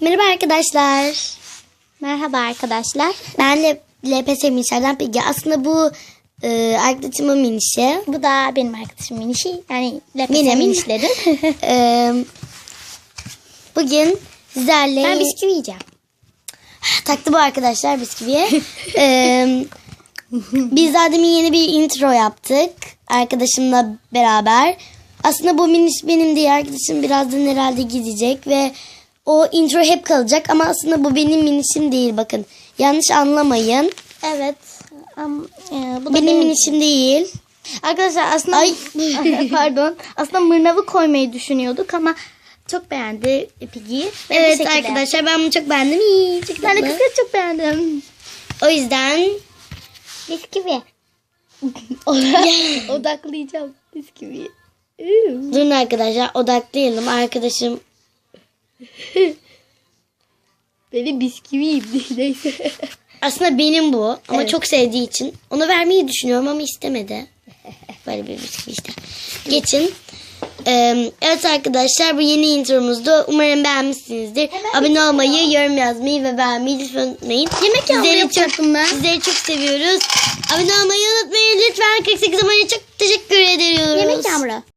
Merhaba arkadaşlar. Merhaba arkadaşlar. Ben L- LPS Minişler'den Pegi. Aslında bu e, arkadaşımın minişi. Bu da benim arkadaşım Minişi. Yani LPS Benim. Minişlerin. E, bugün sizlerle... ben bisküvi yiyeceğim. Taktı bu arkadaşlar bisküviye. e, biz daha demin yeni bir intro yaptık. Arkadaşımla beraber. Aslında bu miniş benim değil. Arkadaşım birazdan herhalde gidecek ve o intro hep kalacak ama aslında bu benim minişim değil bakın. Yanlış anlamayın. Evet. Am- e, bu da Benim minişim değil. Arkadaşlar aslında Ay. pardon. Aslında mırnavı koymayı düşünüyorduk ama çok beğendi Piggy'yi. Evet arkadaşlar ben bunu çok beğendim. İyi, çok. Ben de kızı çok beğendim. O yüzden Bisküvi. Odaklayacağım bisküviyi. durun arkadaşlar odaklayalım. Arkadaşım Benim bisküviyim neyse. aslında benim bu ama Evet. çok sevdiği için onu vermeyi düşünüyorum ama istemedi. Böyle bir bisküvi işte. Geçin. Ee, evet arkadaşlar bu yeni intromuzdu. Umarım beğenmişsinizdir. Abone olmayı, yorum yazmayı ve beğenmeyi lütfen unutmayın. Yemek yapacaktım çok, ben. Sizleri çok seviyoruz. Abone olmayı unutmayın lütfen. 48 abone çok